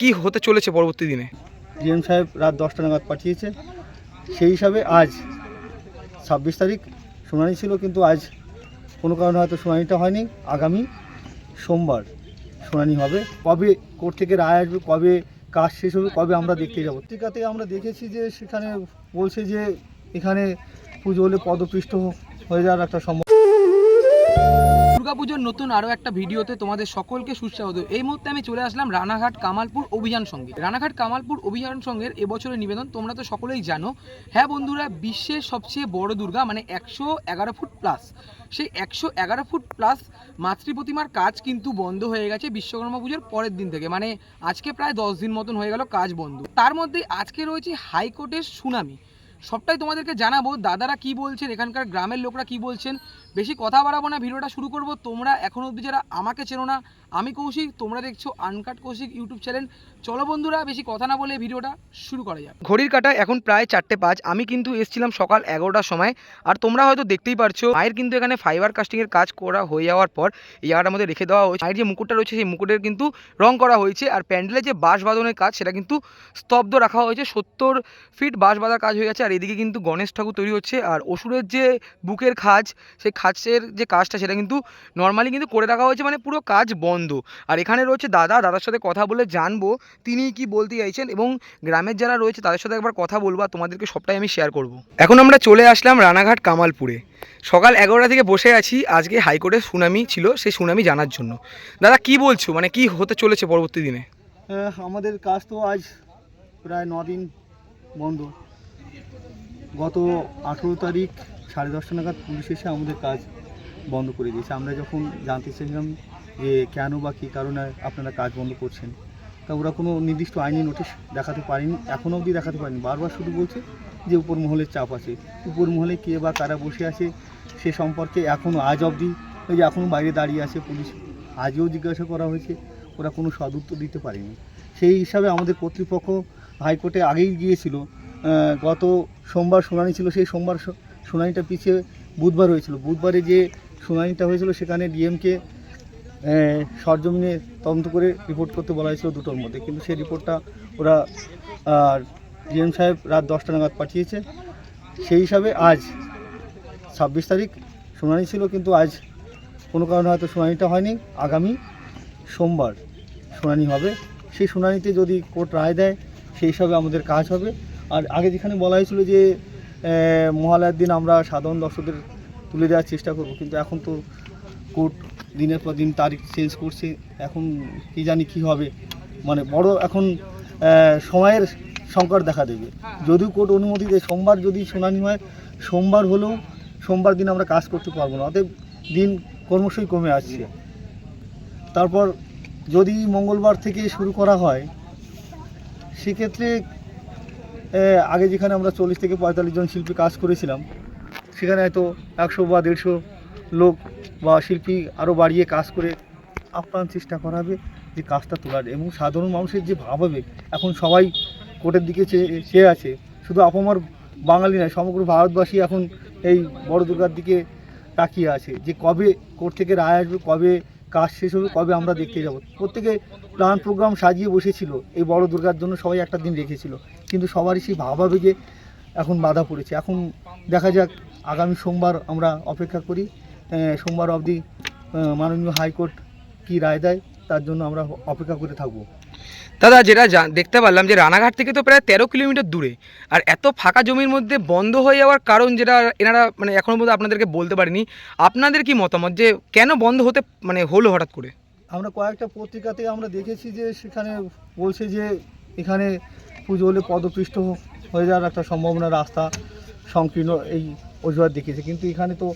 কি হতে চলেছে পরবর্তী দিনে? ডিএম সাহেব রাত দশটা নাগাদ পাঠিয়েছে। সেই হিসাবে আজ ছাব্বিশ তারিখ শুনানি ছিল, কিন্তু আজ কোনো কারণে হয়তো শুনানিটা হয়নি। আগামী সোমবার শুনানি হবে। কবে কোর্ট থেকে রায় আসবে, কবে কাজ শেষ হবে, কবে আমরা দেখতে যাব? পত্রিকাতে আমরা দেখেছি যে সেখানে বলছে যে এখানে পুজো হলে পদপৃষ্ঠ হয়ে যাওয়ার একটা সম্ভব দুর্গাপুজোর নতুন আরও একটা ভিডিওতে তোমাদের সকলকে সুস্বাগত। এই মুহূর্তে আমি চলে আসলাম রানাঘাট কামালপুর অভিযান সঙ্গে। রানাঘাট কামালপুর অভিযান সঙ্গের এবছরের নিবেদন তোমরা তো সকলেই জানো। হ্যাঁ বন্ধুরা, বিশ্বের সবচেয়ে বড় দুর্গা মানে একশো এগারো ফুট প্লাস সেই একশো এগারো ফুট প্লাস মাতৃ প্রতিমার কাজ কিন্তু বন্ধ হয়ে গেছে বিশ্বকর্মা পুজোর পরের দিন থেকে। মানে আজকে প্রায় দশ দিন মতন হয়ে গেল কাজ বন্ধ। তার মধ্যে আজকে রয়েছে হাইকোর্টের সুনামি সবটাই তোমাদেরকে জানাব। দাদারা কি বলছেন? এখানকার গ্রামের লোকরা কি বলছেন? বেশি কথা বাড়াবো না, ভিডিওটা শুরু করব। তোমরা এখনও অবধি যারা আমাকে চেনো না, আমি কৌশিক, তোমরা দেখছ আনকাট কৌশিক ইউটিউব চ্যানেল চলো বন্ধুরা, বেশি কথা না বলে ভিডিওটা শুরু করা যাক। ঘড়ির কাটা এখন প্রায় চারটে পাঁচ, আমি কিন্তু এসেছিলাম সকাল এগারোটার সময়। আর তোমরা হয়তো দেখতেই পারছ, মায়ের কিন্তু এখানে ফাইবার কাস্টিংয়ের কাজ করা হয়ে যাওয়ার পর এই জায়গাটার মধ্যে রেখে দেওয়া হয়েছে। মায়ের যে মুকুটটা রয়েছে, সেই মুকুটের কিন্তু রং করা হয়েছে। আর প্যান্ডেলের যে বাঁশ বাঁধনের কাজ, সেটা কিন্তু স্তব্ধ রাখা হয়েছে। সত্তর ফিট বাঁশ বাঁধার কাজ হয়ে গেছে। আর এদিকে কিন্তু গণেশ ঠাকুর তৈরি হচ্ছে। আর অসুরের যে বুকের খাজ, সেই খাজের যে কাজটা সেটা কিন্তু নর্মালি কিন্তু করে রাখা হয়েছে মানে পুরো কাজ বন্ধ। আর এখানে রয়েছে দাদা, দাদার সাথে কথা বলে জানব তিনি কি বলতে চাইছেন এবং গ্রামের যারা রয়েছে তাদের সাথে একবার কথা বলব আর তোমাদেরকে সবটাই আমি শেয়ার করব। এখন আমরা চলে আসলাম রানাঘাট কামালপুরে। সকাল এগারোটা থেকে বসে আছি আজকে হাইকোর্টের সুনামি ছিল সেই সুনামি জানার জন্য। দাদা, কি বলছো? মানে কি হতে চলেছে পরবর্তী দিনে? আমাদের কাজ তো আজ প্রায় দিন বন্ধ। গত আঠেরো তারিখ সাড়ে দশটা নাগাদ পুলিশ এসে আমাদের কাজ বন্ধ করে দিয়েছে। আমরা যখন জানতে চাইলাম যে কেন বা কী কারণে আপনারা কাজ বন্ধ করছেন, তা ওরা কোনো নির্দিষ্ট আইনি নোটিশ দেখাতে পারেনি এখনও অবধি দেখাতে পারেনি। বারবার শুধু বলছে যে উপর মহলের চাপ আছে। উপর মহলে কে বা কারা বসে আছে সে সম্পর্কে এখনও আজ অবধি, ওই যে এখনও বাইরে দাঁড়িয়ে আছে পুলিশ, আজও জিজ্ঞাসা করা হয়েছে, ওরা কোনো সদুত্তর দিতে পারেনি। সেই হিসাবে আমাদের কর্তৃপক্ষ হাইকোর্টে আগেই গিয়েছিল গত সোমবার শুনানি ছিল, সেই সোমবার শুনানিটা পিছিয়ে বুধবার হয়েছিল। বুধবারে যে শুনানিটা হয়েছিল, সেখানে ডিএমকে সরজমিনে তদন্ত করে রিপোর্ট করতে বলা হয়েছিল দুটোর মধ্যে। কিন্তু সেই রিপোর্টটা ওরা ডিএম সাহেব রাত দশটা নাগাদ পাঠিয়েছে। সেই হিসাবে আজ ছাব্বিশ তারিখ শুনানি ছিল, কিন্তু আজ কোনো কারণে হয়তো শুনানিটা হয়নি। আগামী সোমবার শুনানি হবে। সেই শুনানিতে যদি কোর্ট রায় দেয়, সেই হিসাবে আমাদের কাজ হবে। আর আগে যেখানে বলা হয়েছিল যে মহালয়ার দিন আমরা সাধারণ দর্শকদের তুলে দেওয়ার চেষ্টা করব। কিন্তু এখন তো কোর্ট দিনের পর দিন তারিখ চেঞ্জ করছে। এখন কি জানি কি হবে। মানে বড় এখন সময়ের সংকট দেখা দেবে। যদিও কোর্ট অনুমতি দেয় সোমবার যদি শুনানি হয়, সোমবার হলেও সোমবার দিন আমরা কাজ করতে পারব না। অতএব দিন ক্রমশই কমে আসছে। তারপর যদি মঙ্গলবার থেকে শুরু করা হয়, সেক্ষেত্রে আগে যেখানে আমরা চল্লিশ থেকে পঁয়তাল্লিশ জন শিল্পী কাজ করেছিলাম, সেখানে হয়তো একশো বা দেড়শো লোক বা শিল্পী আরও বাড়িয়ে কাজ করে আপ্রাণ চেষ্টা করা হবে যে কাজটা তোলার। এবং সাধারণ মানুষের যে ভাবাবেগ এখন সবাই কোর্টের দিকে চেয়ে আছে। শুধু আপামর বাঙালি নয়, সমগ্র ভারতবাসী এখন এই বড় দুর্গার দিকে তাকিয়ে আছে যে কবে কোর্ট থেকে রায় আসবে, কবে কাজ শেষ হবে কবে আমরা দেখতে যাব। প্রত্যেকে প্ল্যান প্রোগ্রাম সাজিয়ে বসেছিল। এই বড় দুর্গার জন্য সবাই একটা দিন রেখেছিল। কিন্তু সবারই সেই ভাবাবেগে এখন বাধা পড়েছে। এখন দেখা যাক, আগামী সোমবার আমরা অপেক্ষা করি। সোমবার অবধি মাননীয় হাইকোর্ট কি রায় দেয়, তার জন্য আমরা অপেক্ষা করে থাকব। দাদা, যেটা দেখতে পারলাম যে রানাঘাট থেকে তো প্রায় তেরো কিলোমিটার দূরে। আর এত ফাঁকা জমির মধ্যে বন্ধ হয়ে যাওয়ার কারণ যেটা এনারা মানে এখনও পর্যন্ত আপনাদেরকে বলতে পারেনি, আপনাদের কি মতামত যে কেন বন্ধ হতে মানে হলো হঠাৎ করে? আমরা কয়েকটা পত্রিকাতে আমরা দেখেছি যে সেখানে বলছে যে এখানে পুজো হলে পদপৃষ্ট হয়ে যাওয়ার একটা সম্ভাবনা, রাস্তা সংকীর্ণ এই অজুহাত দেখিয়েছে। কিন্তু এখানে তো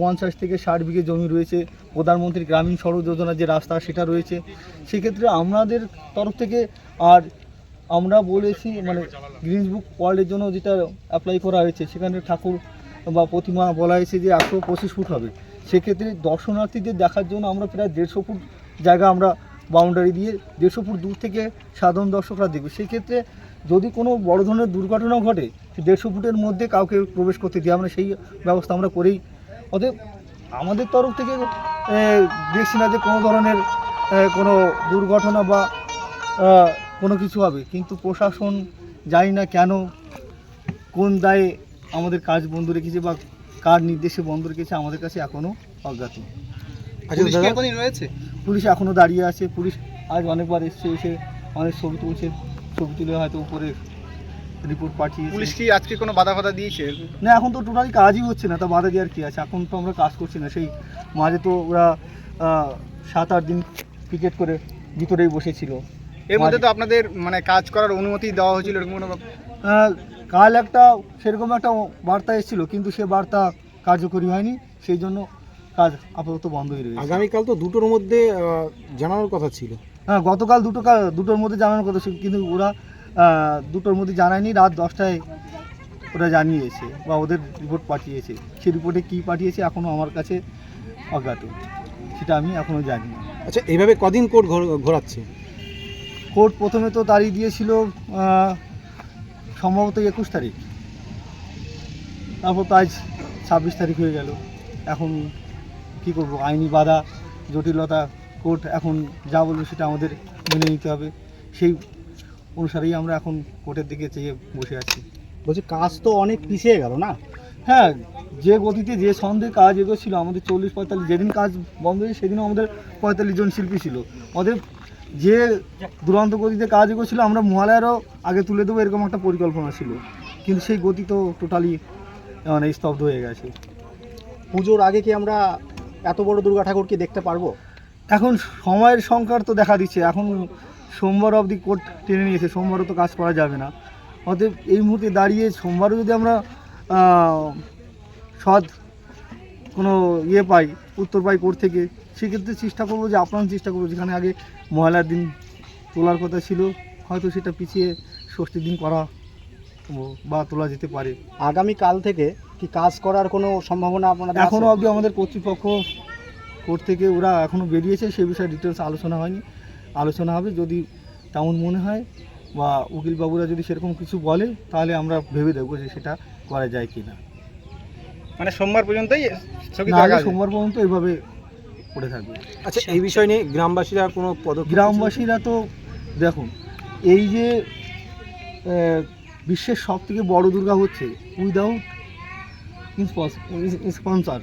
পঞ্চাশ থেকে ষাট বিঘে জমি রয়েছে প্রধানমন্ত্রী গ্রামীণ সড়ক যোজনার যে রাস্তা সেটা রয়েছে। সেক্ষেত্রে আমাদের তরফ থেকে আর আমরা বলেছি মানে গ্রিনস বুক ওয়ার্ল্ডের জন্য যেটা অ্যাপ্লাই করা হয়েছে, সেখানে ঠাকুর বা প্রতিমা বলা হয়েছে যে একশো পঁচিশ ফুট হবে। সেক্ষেত্রে দর্শনার্থীদের দেখার জন্য আমরা প্রায় দেড়শো ফুট জায়গা আমরা বাউন্ডারি দিয়ে দেড়শো ফুট দূর থেকে সাধারণ দর্শকরা দেখবে। সেক্ষেত্রে যদি কোনো বড় ধরনের দুর্ঘটনাও ঘটে, দেড়শো ফুটের মধ্যে কাউকে প্রবেশ করতে দিই আমরা সেই ব্যবস্থা আমরা করেই অতএব আমাদের তরফ থেকে দেখছি না যে কোনো ধরনের কোনো দুর্ঘটনা বা কোনো কিছু হবে। কিন্তু প্রশাসন জানি না কেন কোন দায়ে আমাদের কাজ বন্ধ রেখেছে বা কার নির্দেশে বন্ধ রেখেছে আমাদের কাছে এখনও অজ্ঞাত। এখনই রয়েছে? পুলিশ এখনও দাঁড়িয়ে আছে। পুলিশ আজ অনেকবার এসছে এসে অনেক ছবি তুলছে। ছবি তুলে হয়তো উপরে রিপোর্ট পাঠিয়েছে। পুলিশ কি আজকে কোনো বাধা ফাধা দিয়েছে? না এখন তো টোটালি কাজই হচ্ছে না তা বাধা দেওয়ার কী আছে? এখন তো আমরা কাজ করছি না সেই মাঝে তো ওরা সাত আট দিন পিকেট করে ভিতরেই বসেছিল। এর মধ্যে তো আপনাদের মানে কাজ করার অনুমতি দেওয়া হয়েছিল এরকম কোনো কাল একটা সেরকম একটা বার্তা এসেছিল কিন্তু সে বার্তা কার্যকরী হয়নি সেই জন্য কাজ আপাতত বন্ধ বন্ধই রয়েছে। আগামীকাল তো দুটোর মধ্যে জানানোর কথা ছিল। হ্যাঁ গতকাল দুটো দুটোর মধ্যে জানানোর কথা ছিল কিন্তু ওরা দুটোর মধ্যে জানায়নি রাত দশটায় ওরা জানিয়েছে বা ওদের রিপোর্ট পাঠিয়েছে। সেই রিপোর্টে কী পাঠিয়েছে এখনও আমার কাছে অজ্ঞাত। সেটা আমি এখনও জানি না। আচ্ছা এইভাবে কদিন কোর্ট ঘোরাচ্ছে? কোর্ট প্রথমে তো তারিখ দিয়েছিল সম্ভবত একুশ তারিখ। তারপর তো আজ ছাব্বিশ তারিখ হয়ে গেল। এখন কি করব? আইনি বাধা জটিলতা কোর্ট এখন যা বলবে সেটা আমাদের মেনে নিতে হবে। সেই অনুসারেই আমরা এখন কোর্টের দিকে চেয়ে বসে আছি। বলছি কাজ তো অনেক পিছিয়ে গেল না? হ্যাঁ যে গতিতে যে সন্দেহে কাজ এগোচ্ছিল আমাদের চল্লিশ পঁয়তাল্লিশ যেদিন কাজ বন্ধ হয়েছে সেদিনও আমাদের পঁয়তাল্লিশ জন শিল্পী ছিল। আমাদের যে দুরন্ত গতিতে কাজ এগোচ্ছিল আমরা মহালয়ারও আগে তুলে দেবো এরকম একটা পরিকল্পনা ছিল। কিন্তু সেই গতি তো টোটালি মানে স্তব্ধ হয়ে গেছে। পুজোর আগে কি আমরা এত বড় দুর্গা ঠাকুরকে দেখতে পারব? এখন সময়ের সংকট তো দেখা দিচ্ছে। এখন সোমবার অবধি কোর্ট টেনে নিয়েছে সোমবারও তো কাজ করা যাবে না। অতএব এই মুহূর্তে দাঁড়িয়ে সোমবারও যদি আমরা সৎ কোনো ইয়ে পাই উত্তর পাই কোর্ট থেকে সেক্ষেত্রে চেষ্টা করব যে আপ্রাণ চেষ্টা করব। যেখানে আগে মহালয়ার দিন তোলার কথা ছিল হয়তো সেটা পিছিয়ে ষষ্ঠীর দিন করা বা তোলা যেতে পারে। আগামীকাল থেকে কি কাজ করার কোনো সম্ভাবনা আপনাদের আছে? এখনও অবধি আমাদের কর্তৃপক্ষ কোর্ট থেকে ওরা এখনও বেরিয়েছে সে বিষয়ে ডিটেলস আলোচনা হয়নি। আলোচনা হবে যদি তেমন মনে হয় বা উকিলবাবুরা যদি সেরকম কিছু বলে তাহলে আমরা ভেবে দেখব যে সেটা করা যায় কি না মানে সোমবার পর্যন্তই। সোমবার পর্যন্ত এইভাবে পড়ে থাকবে। আচ্ছা এই বিষয় নিয়ে গ্রামবাসীরা কোনো পদক্ষেপ গ্রামবাসীরা তো দেখুন এই যে বিশ্বের সব থেকে বড় দুর্গা হচ্ছে উইদাউট স্পন্সার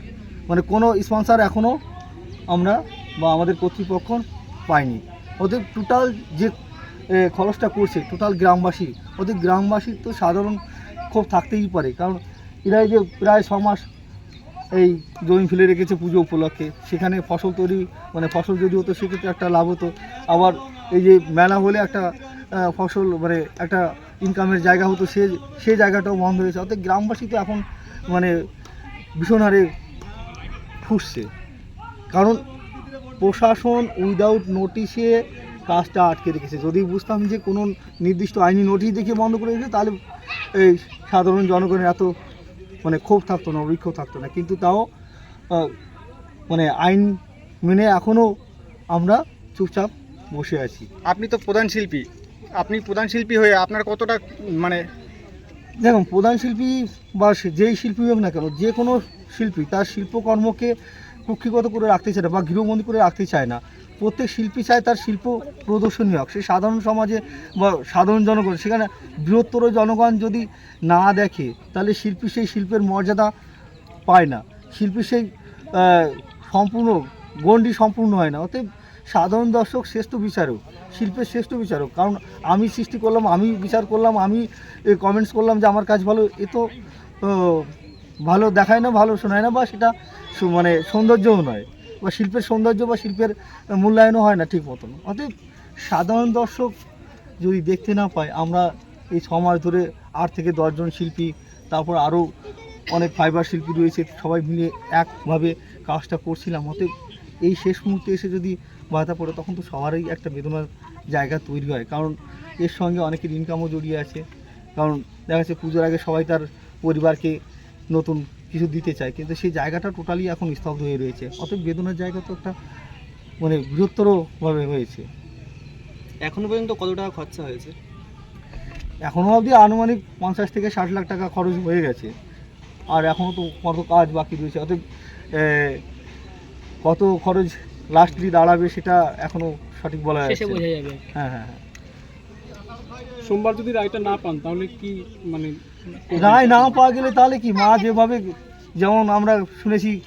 মানে কোনো স্পন্সার এখনও আমরা বা আমাদের কর্তৃপক্ষ পাইনি। ওদের টোটাল যে খরচটা করছে টোটাল গ্রামবাসী, ওদের গ্রামবাসীর তো সাধারণ ক্ষোভ থাকতেই পারে। কারণ এরা যে প্রায় ছ মাস এই জমি ফেলে রেখেছে পুজো উপলক্ষে, সেখানে ফসল তৈরি মানে ফসল যদি হতো সেক্ষেত্রে একটা লাভ হতো। আবার এই যে মেলা হলে একটা ফসল মানে একটা ইনকামের জায়গা হতো, সে সে জায়গাটাও বন্ধ হয়েছে অর্থাৎ গ্রামবাসী তো এখন মানে ভীষণ হারে ফুসছে। কারণ প্রশাসন উইদাউট নোটিশে কাজটা আটকে রেখেছে। যদি বুঝতাম যে কোনো নির্দিষ্ট আইনি নোটিশ দেখিয়ে বন্ধ করে দিলে তাহলে এই সাধারণ জনগণের এত মানে ক্ষোভ থাকতো না বিক্ষোভ থাকতো না। কিন্তু তাও মানে আইন মেনে এখনও আমরা চুপচাপ বসে আছি। আপনি তো প্রধান শিল্পী। আপনি প্রধান শিল্পী হয়ে আপনার কতটা মানে দেখুন প্রধান শিল্পী বা যেই শিল্পী হোক না কেন যে কোনো শিল্পী তার শিল্পকর্মকে কুক্ষিগত করে রাখতে চায় না বা গৃহবন্দী করে রাখতে চায় না। প্রত্যেক শিল্পী চায় তার শিল্প প্রদর্শনী হোক। সে সাধারণ সমাজে বা সাধারণ জনগণ, সেখানে বৃহত্তর জনগণ যদি না দেখে, তাহলে শিল্পী সেই শিল্পের মর্যাদা পায় না। শিল্পী সেই সম্পূর্ণ, গণ্ডি সম্পূর্ণ হয় না। অতএব সাধারণ দর্শক শ্রেষ্ঠ বিচারক, শিল্পের শ্রেষ্ঠ বিচারক। কারণ আমি সৃষ্টি করলাম, আমি বিচার করলাম, আমি কমেন্টস করলাম যে আমার কাজ ভালো, এ তো ভালো দেখায় না, ভালো শোনায় না, বা সেটা মানে সৌন্দর্যও নয় বা শিল্পের সৌন্দর্য বা শিল্পের মূল্যায়নও হয় না ঠিক মতন। অতএব সাধারণ দর্শক যদি দেখতে না পায়, আমরা এই ছ মাস ধরে আট থেকে দশজন শিল্পী, তারপর আরও অনেক ফাইবার শিল্পী রয়েছে, সবাই মিলে একভাবে কাজটা করছিলাম। অতএব এই শেষ মুহূর্তে এসে যদি বাধা পড়ে, তখন তো সবারই একটা বেদনার জায়গা তৈরি হয়। কারণ এর সঙ্গে অনেকের ইনকামও জড়িয়ে আছে। কারণ দেখা যাচ্ছে পুজোর আগে সবাই তার পরিবারকে নতুন কিছু দিতে চায় কিন্তু সেই জায়গাটা টোটালি এখন স্তব্ধ হয়ে রয়েছে। অতএব বেদনার জায়গা তো একটা মানে বৃহত্তরভাবে হয়েছে। এখনও পর্যন্ত কত টাকা খরচা হয়েছে? এখনও অবধি আনুমানিক পঞ্চাশ থেকে ষাট লাখ টাকা খরচ হয়ে গেছে। আর এখনও তো কত কাজ বাকি রয়েছে। অতএব কত খরচ লাস্টলি দাঁড়াবে সেটা এখনও সঠিক বলা যাচ্ছে বোঝা যাবে। হ্যাঁ হ্যাঁ হ্যাঁ। সোমবার যদি রায়টা না পান, তাহলে কি মানে রায় না পাওয়া গেলে তাহলে কি? মা যেভাবে যেমন আমরা শুনেছি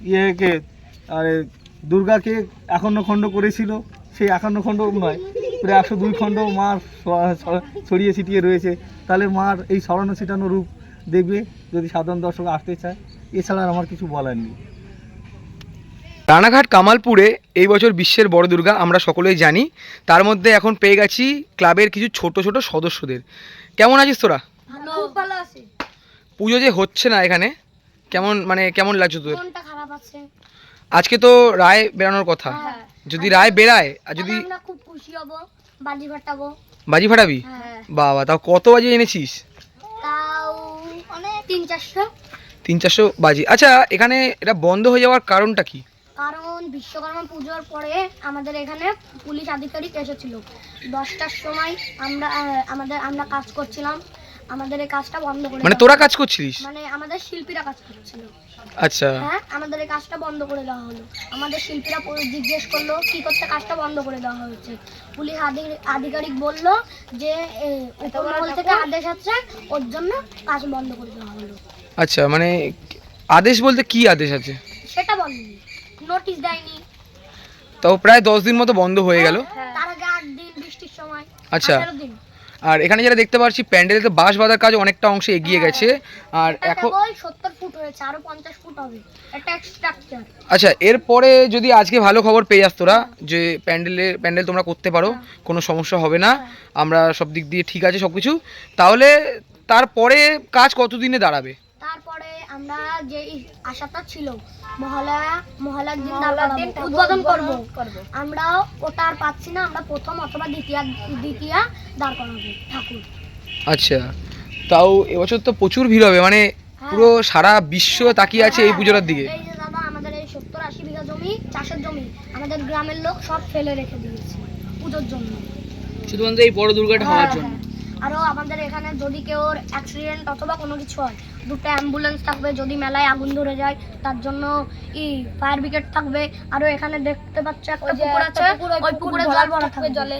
ইয়েকে, আরে দুর্গাকে একান্ন খণ্ড করেছিল সেই একান্ন খণ্ড নয়, প্রায় একশো দুই খণ্ড ছ- ছড়িয়ে ছিটিয়ে রয়েছে। তাহলে মার এই ছড়ানো ছিটানো রূপ দেখবে, যদি সাধারণ দর্শক আসতে চায়। এছাড়া আর আমার কিছু বলার নেই। রানাঘাট কামালপুরে এই বছর বিশ্বের বড় দুর্গা আমরা সকলেই জানি। তার মধ্যে এখন পেয়ে গেছি ক্লাবের কিছু ছোট ছোট সদস্যদের। কেমন আছিস তোরা? পুজো যে হচ্ছে না এখানে কেমন মানে কেমন লাগছে তোদের? আছে। আজকে তো রায় বেরানোর কথা। হ্যাঁ। যদি রায় বেরায় আর যদি খুব খুশি হব বাজি ফাটাবো। বাজি ফাটাবি? হ্যাঁ। বাবা তাও কত বাজি এনেছিস? তিন চারশো। তিন চারশো বাজি। আচ্ছা এখানে এটা বন্ধ হয়ে যাওয়ার কারণটা কি? কারণ বিশ্বকর্মা পুজোর পরে আমাদের এখানে পুলিশ আধিকারিক এসেছিল। দশটার সময় আমরা আমাদের আমরা কাজ করছিলাম। আমাদের এই কাজটা বন্ধ করে মানে তোরা কাজ করছিলিস? মানে আমাদের শিল্পীরা কাজ করছিল। আচ্ছা। হ্যাঁ আমাদের এই কাজটা বন্ধ করে দেওয়া হলো। আমাদের শিল্পীরা জিজ্ঞেস করল কি করতে কাজটা বন্ধ করে দেওয়া হয়েছে? পুলিশ আধি- আধিকারিক বলল যে উপরমহল থেকে আদেশ আছে ওর জন্য কাজ বন্ধ করে দেওয়া হলো। আচ্ছা মানে আদেশ বলতে কি আদেশ আছে? নোটিশ দেয়নি। তাও প্রায় দশ দিন মতো বন্ধ হয়ে গেল। তার আগে আট দিন বৃষ্টির সময় আচ্ছা। আঠারো দিন। আর এখানে যেটা দেখতে পাচ্ছি প্যান্ডেলেতে বাঁশ বাঁধার কাজ অনেকটা অংশে এগিয়ে গেছে। আর এখন সত্তর ফুট হয়েছে আরও পঞ্চাশ ফুট হবে। স্ট্রাকচার আচ্ছা এরপরে যদি আজকে ভালো খবর পেয়ে যাস তোরা যে প্যান্ডেলে প্যান্ডেল তোমরা করতে পারো কোনো সমস্যা হবে না। আমরা সব দিক দিয়ে ঠিক আছে সব কিছু তাহলে তারপরে কাজ কতদিনে দাঁড়াবে? তারপরে আমরা যে আশাটা ছিল মহালয়া মহালয়ার দিন উদ্বোধন করব। আমরা ওটা আর পাচ্ছি না আমরা প্রথম অথবা দ্বিতীয় দ্বিতীয় দাঁড় করাবো ঠাকুর। আচ্ছা তাও এবছর তো প্রচুর ভিড় হবে মানে পুরো সারা বিশ্ব তাকিয়ে আছে এই পুজোটার দিকে। এই যে দাদা আমাদের এই সত্তর আশি বিঘা জমি চাষের জমি আমাদের গ্রামের লোক সব ফেলে রেখে দিয়েছে পুজোর জন্য। শুধুমাত্র এই বড় দুর্গাটা হওয়ার হ্যাঁ, জন্য। হ্যাঁ। আরও আমাদের এখানে যদি কেউ অ্যাক্সিডেন্ট অথবা কোনো কিছু হয় দুটো অ্যাম্বুলেন্স থাকবে যদি মেলায় আগুন ধরে যায় তার জন্য ই ফায়ার ব্রিগেড থাকবে। আরও এখানে দেখতে পাচ্ছ একটা পুকুর আছে ওই পুকুরে জল ভরা থাকবে। জলে।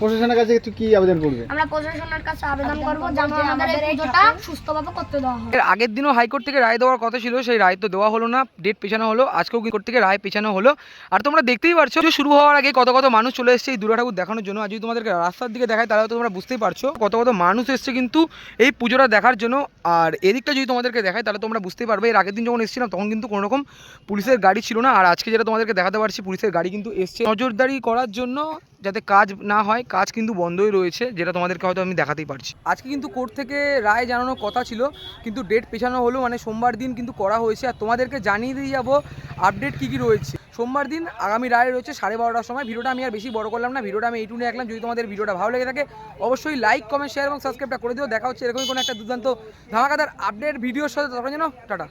প্রশাসনের কাছে একটু কি আবেদন করবে? আমরা প্রশাসনের কাছে আবেদন করব যেন আমাদের এই পুজোটা সুস্থভাবে করতে দেওয়া হয় এর আগের দিনও হাইকোর্ট থেকে রায় দেওয়ার কথা ছিল সেই রায় তো দেওয়া হলো না ডেট পেছানো হলো আজকেও কোর্ট থেকে রায় পেছানো হলো। আর তোমরা দেখতেই পারছ যে শুরু হওয়ার আগে কত কত মানুষ চলে এসেছে এই দুর্গা ঠাকুর দেখানোর জন্য। আর যদি তোমাদেরকে রাস্তার দিকে দেখায় তাহলে তো তোমরা বুঝতেই পারছ কত কত মানুষ এসেছে কিন্তু এই পুজোটা দেখার জন্য। আর এদিকটা যদি তোমাদেরকে দেখায় তাহলে তোমরা বুঝতেই পারবে এর আগের দিন যখন এসেছিলাম তখন কিন্তু কোনো রকম পুলিশের গাড়ি ছিল না। আর আজকে যেটা তোমাদেরকে দেখাতে পারছি পুলিশের গাড়ি কিন্তু এসছে। নজরদারি করার জন্য যাতে কাজ না হয়, কাজ কিন্তু বন্ধই রয়েছে, যেটা তোমাদেরকে হয়তো আমি দেখাতেই পারছি। আজকে কিন্তু কোর্ট থেকে রায় জানানোর কথা ছিল, কিন্তু ডেট পেছানো হলো মানে সোমবার দিন কিন্তু করা হয়েছে। আর তোমাদেরকে জানিয়ে দিয়ে যাব, আপডেট কী কী রয়েছে। সোমবার দিন আগামী রায় রয়েছে সাড়ে বারোটার সময়। ভিডিওটা আমি আর বেশি বড় করলাম না, ভিডিওটা আমি এইটুকু রাখলাম যদি তোমাদের ভিডিওটা ভালো লেগে থাকে, অবশ্যই লাইক, কমেন্ট শেয়ার এবং সাবস্ক্রাইবটা করে দিও। দেখা হচ্ছে এরকমই কোনো একটা দুর্দান্ত ধামাকাদার আপডেট ভিডিওর সাথে। তখন যেন, টাটা।